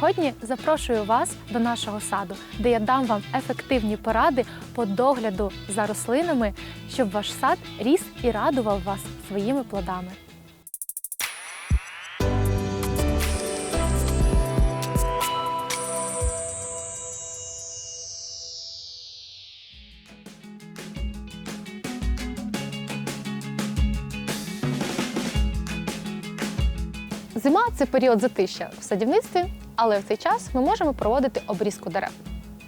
Сьогодні запрошую вас до нашого саду, де я дам вам ефективні поради по догляду за рослинами, щоб ваш сад ріс і радував вас своїми плодами. Зима це період затища в садівництві, але в цей час ми можемо проводити обрізку дерев.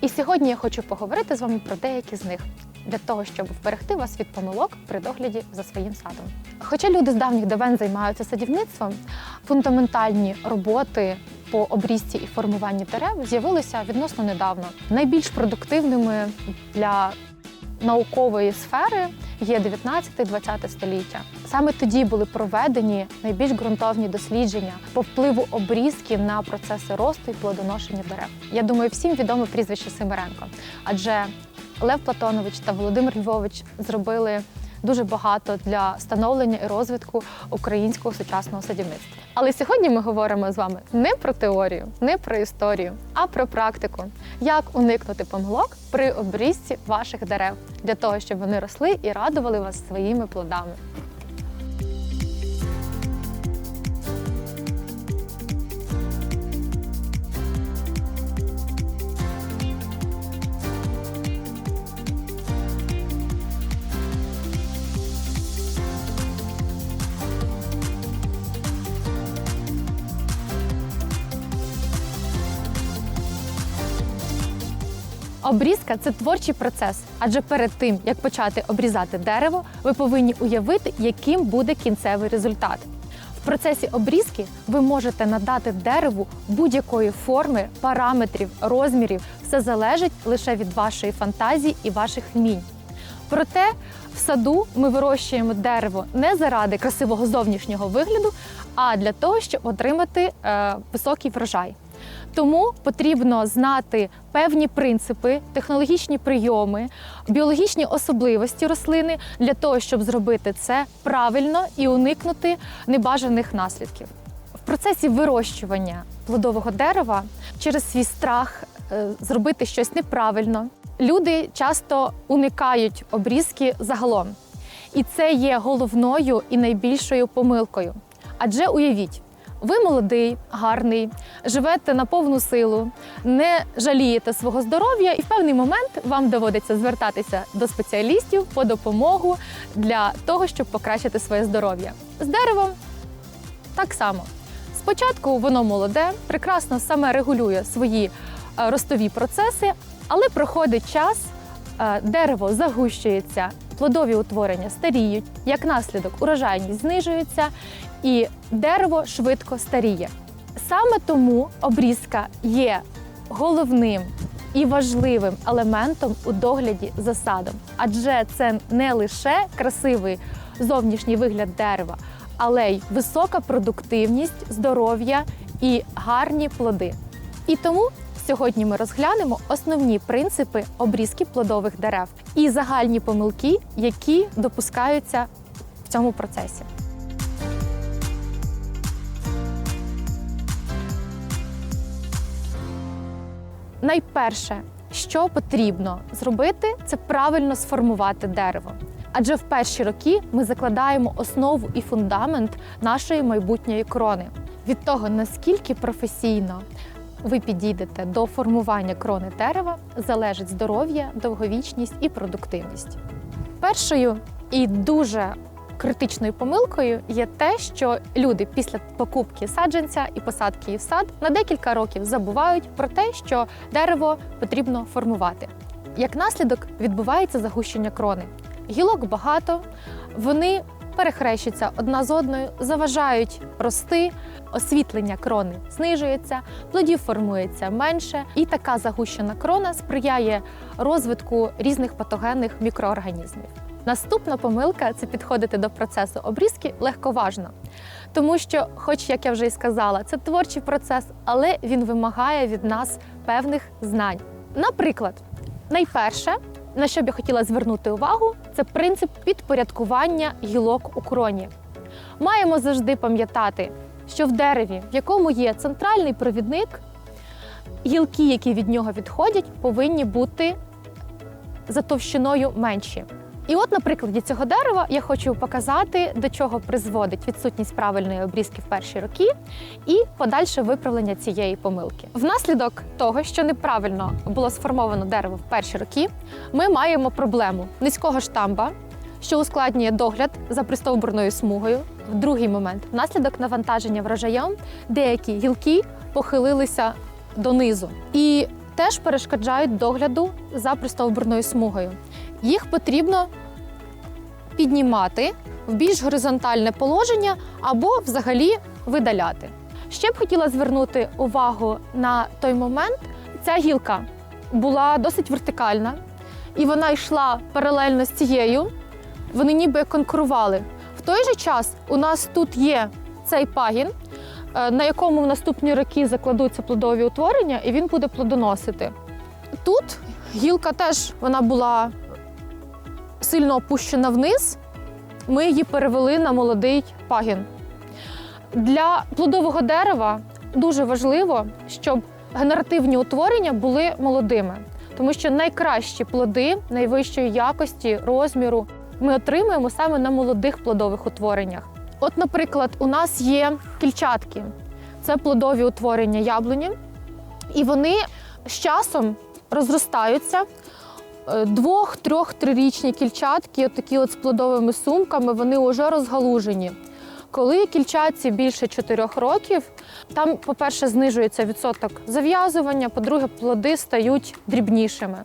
І сьогодні я хочу поговорити з вами про деякі з них для того, щоб вберегти вас від помилок при догляді за своїм садом. Хоча люди з давніх давен займаються садівництвом, фундаментальні роботи по обрізці і формуванні дерев з'явилися відносно недавно. Найбільш продуктивними для наукової сфери є 19-20 століття. Саме тоді були проведені найбільш ґрунтовні дослідження по впливу обрізки на процеси росту і плодоношення дерев. Я думаю, всім відоме прізвище Симиренко, адже Лев Платонович та Володимир Львович зробили дуже багато для становлення і розвитку українського сучасного садівництва. Але сьогодні ми говоримо з вами не про теорію, не про історію, а про практику, як уникнути помилок при обрізці ваших дерев для того, щоб вони росли і радували вас своїми плодами. Обрізка це творчий процес, адже перед тим як почати обрізати дерево, ви повинні уявити, яким буде кінцевий результат. В процесі обрізки ви можете надати дереву будь-якої форми, параметрів, розмірів. Все залежить лише від вашої фантазії і ваших вмінь. Проте в саду ми вирощуємо дерево не заради красивого зовнішнього вигляду, а для того, щоб отримати е, високий врожай. Тому потрібно знати певні принципи, технологічні прийоми, біологічні особливості рослини для того, щоб зробити це правильно і уникнути небажаних наслідків. В процесі вирощування плодового дерева через свій страх е, зробити щось неправильно. Люди часто уникають обрізки загалом. І це є головною і найбільшою помилкою. Адже уявіть, ви молодий, гарний, живете на повну силу, не жалієте свого здоров'я, і в певний момент вам доводиться звертатися до спеціалістів по допомогу для того, щоб покращити своє здоров'я. З деревом так само. Спочатку воно молоде, прекрасно саме регулює свої е, ростові процеси, але проходить час, е, дерево загущується, плодові утворення старіють, як наслідок урожайність знижується, і дерево швидко старіє. Саме тому обрізка є головним і важливим елементом у догляді за садом, адже це не лише красивий зовнішній вигляд дерева, але й висока продуктивність, здоров'я і гарні плоди. І тому сьогодні ми розглянемо основні принципи обрізки плодових дерев і загальні помилки, які допускаються в цьому процесі. Найперше, що потрібно зробити, це правильно сформувати дерево. Адже в перші роки ми закладаємо основу і фундамент нашої майбутньої крони. Від того, наскільки професійно ви підійдете до формування крони дерева, залежить здоров'я, довговічність і продуктивність. Першою і дуже критичною помилкою є те, що люди після покупки саджанця і посадки в сад на декілька років забувають про те, що дерево потрібно формувати. Як наслідок відбувається загущення крони. Гілок багато, вони перехрещуються одна з одною, заважають рости, освітлення крони знижується, плодів формується менше, і така загущена крона сприяє розвитку різних патогенних мікроорганізмів. Наступна помилка це підходити до процесу обрізки легковажно. Тому що, хоч як я вже і сказала, це творчий процес, але він вимагає від нас певних знань. Наприклад, найперше, на що б я хотіла звернути увагу, це принцип підпорядкування гілок у кроні. Маємо завжди пам'ятати, що в дереві, в якому є центральний провідник, гілки, які від нього відходять, повинні бути за товщиною менші. І от на прикладі цього дерева я хочу показати, до чого призводить відсутність правильної обрізки в перші роки і подальше виправлення цієї помилки. Внаслідок того, що неправильно було сформовано дерево в перші роки, ми маємо проблему низького штамба, що ускладнює догляд за пристовбурною смугою. В другий момент, внаслідок навантаження врожаєм, деякі гілки похилилися донизу і теж перешкоджають догляду за пристовбурною смугою. Їх потрібно піднімати в більш горизонтальне положення або взагалі видаляти. Ще б хотіла звернути увагу на той момент. Ця гілка була досить вертикальна, і вона йшла паралельно з цією. Вони ніби конкурували. В той же час у нас тут є цей пагін, е, на якому в наступні роки закладуться плодові утворення, і він буде плодоносити. Тут гілка теж вона була сильно опущена вниз, ми її перевели на молодий пагін. Для плодового дерева дуже важливо, щоб генеративні утворення були молодими, тому що найкращі плоди найвищої якості, розміру ми отримуємо саме на молодих плодових утвореннях. От, наприклад, у нас є кільчатки, це плодові утворення яблуні, і вони з часом розростаються. Е, Двох, трьох, трирічні кільчатки, от такі от з плодовими сумками, вони вже розгалужені. Коли кільчатці більше 4 років, там, по-перше, знижується відсоток зав'язування, по-друге, плоди стають дрібнішими.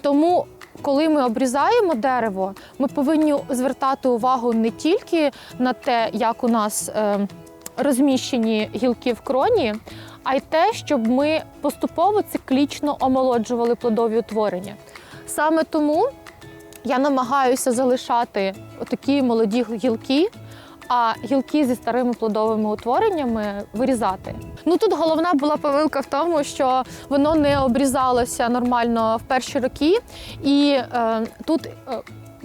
Тому, коли ми обрізаємо дерево, ми повинні звертати увагу не тільки на те, як у нас е, розміщені гілки в кроні, а й те, щоб ми поступово циклічно омолоджували плодові утворення. Саме тому я намагаюся залишати такі молоді гілки, а гілки зі старими плодовими утвореннями вирізати. Ну тут головна була помилка в тому, що воно не обрізалося нормально в перші роки, і е, тут.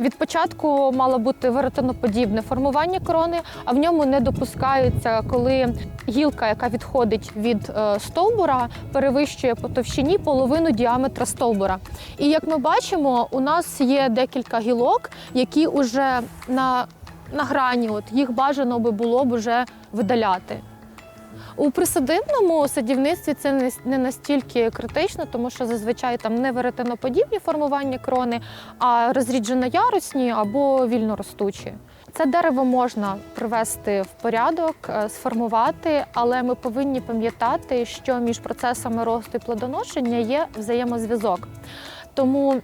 Від початку мало бути веретеноподібне формування крони, а в ньому не допускаються, коли гілка, яка відходить від е, стовбура, перевищує по товщині половину діаметра стовбура. І як ми бачимо, у нас є декілька гілок, які вже на, на грані, от їх бажано би було б уже видаляти. У присадибному садівництві це не- настільки критично, тому що зазвичай там не веретеноподібні формування крони, а розріджено-ярусні або вільноростучі. Це дерево можна привести в порядок, е, сформувати, але ми повинні пам'ятати, що між процесами росту і плодоношення є взаємозв'язок. Тому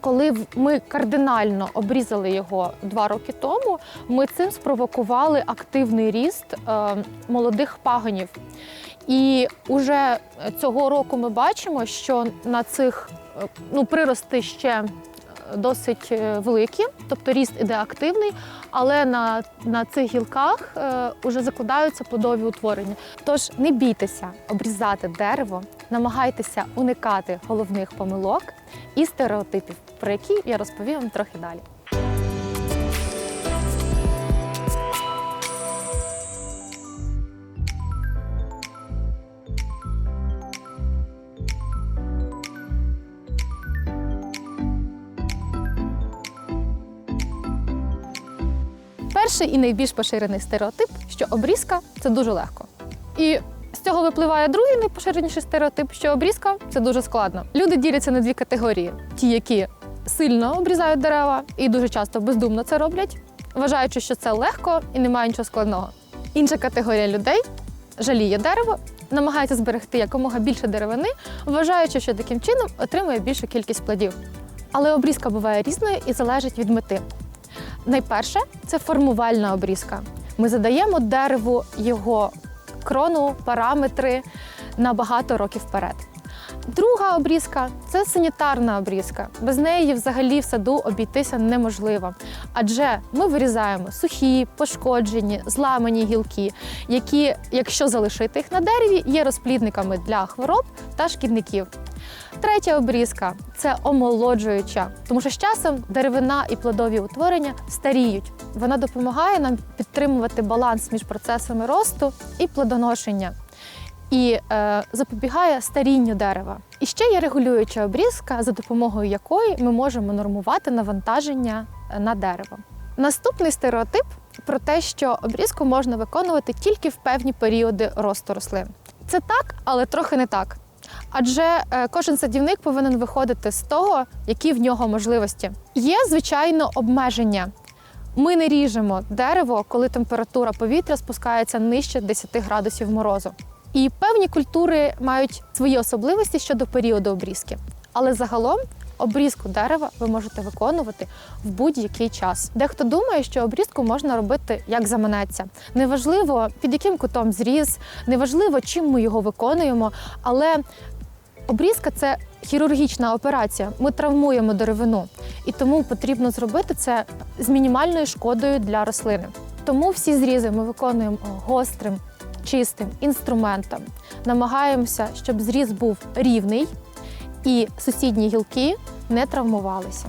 коли ми кардинально обрізали його два роки тому, ми цим спровокували активний ріст е, молодих пагонів. І уже цього року ми бачимо, що на цих е, ну, прирости ще досить е, великі, тобто ріст іде активний, але на, на цих гілках е, вже закладаються плодові утворення. Тож не бійтеся обрізати дерево, намагайтеся уникати головних помилок і стереотипів, про які я розповім вам трохи далі. Перший і найбільш поширений стереотип, що обрізка це дуже легко. І з цього випливає другий найпоширеніший стереотип, що обрізка це дуже складно. Люди діляться на дві категорії: ті, які сильно обрізають дерева і дуже часто бездумно це роблять, вважаючи, що це легко і немає нічого складного. Інша категорія людей жаліє дерево, намагається зберегти якомога більше деревини, вважаючи, що таким чином отримує більшу кількість плодів. Але обрізка буває різною і залежить від мети. Найперше це формувальна обрізка. Ми задаємо дереву його крону, параметри на багато років вперед. Друга обрізка це санітарна обрізка. Без неї взагалі в саду обійтися неможливо. Адже ми вирізаємо сухі, пошкоджені, зламані гілки, які, якщо залишити їх на дереві, є розплідниками для хвороб та шкідників. Третя обрізка це омолоджуюча, тому що з часом деревина і плодові утворення старіють. Вона допомагає нам підтримувати баланс між процесами росту і плодоношення і е, запобігає старінню дерева. І ще є регулююча обрізка, за допомогою якої ми можемо нормувати навантаження е, на дерево. Наступний стереотип про те, що обрізку можна виконувати тільки в певні періоди росту рослин. Це так, але трохи не так. Адже е, кожен садівник повинен виходити з того, які в нього можливості. Є, звичайно, обмеження. Ми не ріжемо дерево, коли температура повітря спускається нижче 10 градусів морозу. І певні культури мають свої особливості щодо періоду обрізки. Але загалом обрізку дерева ви можете виконувати в будь-який час. Дехто думає, що обрізку можна робити як заманеться. Неважливо, під яким кутом зріз, неважливо, чим ми його виконуємо, але обрізка це хірургічна операція. Ми травмуємо деревину, і тому потрібно зробити це з мінімальною шкодою для рослини. Тому всі зрізи ми виконуємо гострим, чистим інструментом. Намагаємося, щоб зріз був рівний і сусідні гілки не травмувалися.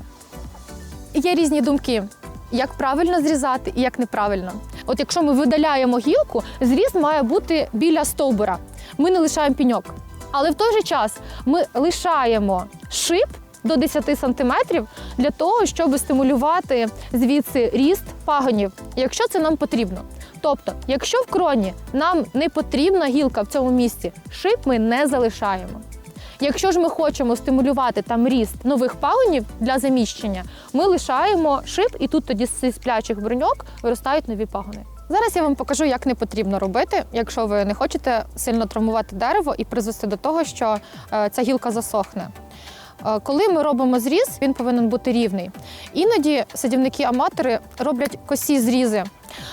Є різні думки, як правильно зрізати і як неправильно. От якщо ми видаляємо гілку, зріз має бути біля стовбура. Ми не лишаємо піньок. Але в той же час ми лишаємо шип до 10 сантиметрів для того, щоб стимулювати звідси ріст пагонів, якщо це нам потрібно. Тобто, якщо в кроні нам не потрібна гілка в цьому місці, шип ми не залишаємо. Якщо ж ми хочемо стимулювати там ріст нових пагонів для заміщення, ми лишаємо шип, і тут тоді з сплячих бруньок виростають нові пагони. Зараз я вам покажу, як не потрібно робити, якщо ви не хочете сильно травмувати дерево і призвести до того, що е, ця гілка засохне. Е, Коли ми робимо зріз, він повинен бути рівний. Іноді садівники-аматори роблять косі зрізи.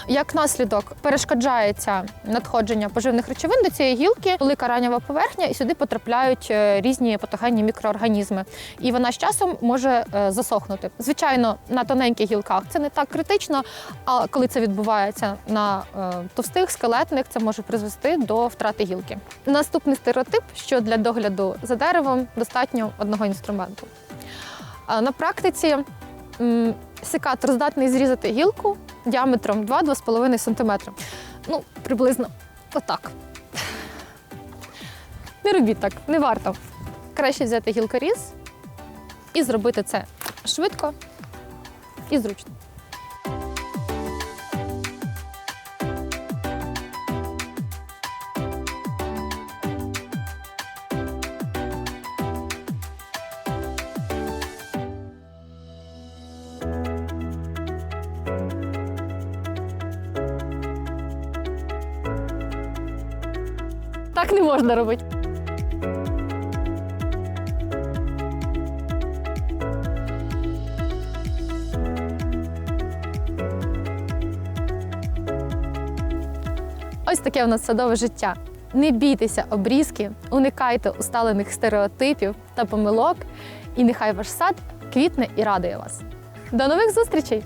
Як наслідок перешкоджається надходження поживних речовин до цієї гілки, велика ранєва поверхня, і сюди потрапляють е, різні патогенні мікроорганізми. І вона з часом може е, засохнути. Звичайно, на тоненьких гілках це не так критично, а коли це відбувається на е, товстих, скелетних, це може призвести до втрати гілки. Наступний стереотип, що для догляду за деревом достатньо одного інструменту. На практиці секатор здатний зрізати гілку діаметром 2-2,5 см. Ну, приблизно отак. Не робіть так, не варто. Краще взяти гілкоріз і зробити це швидко і зручно. Так не можна робити. Ось таке у нас садове життя. Не бійтеся обрізки, уникайте усталених стереотипів та помилок, і нехай ваш сад квітне і радує вас. До нових зустрічей!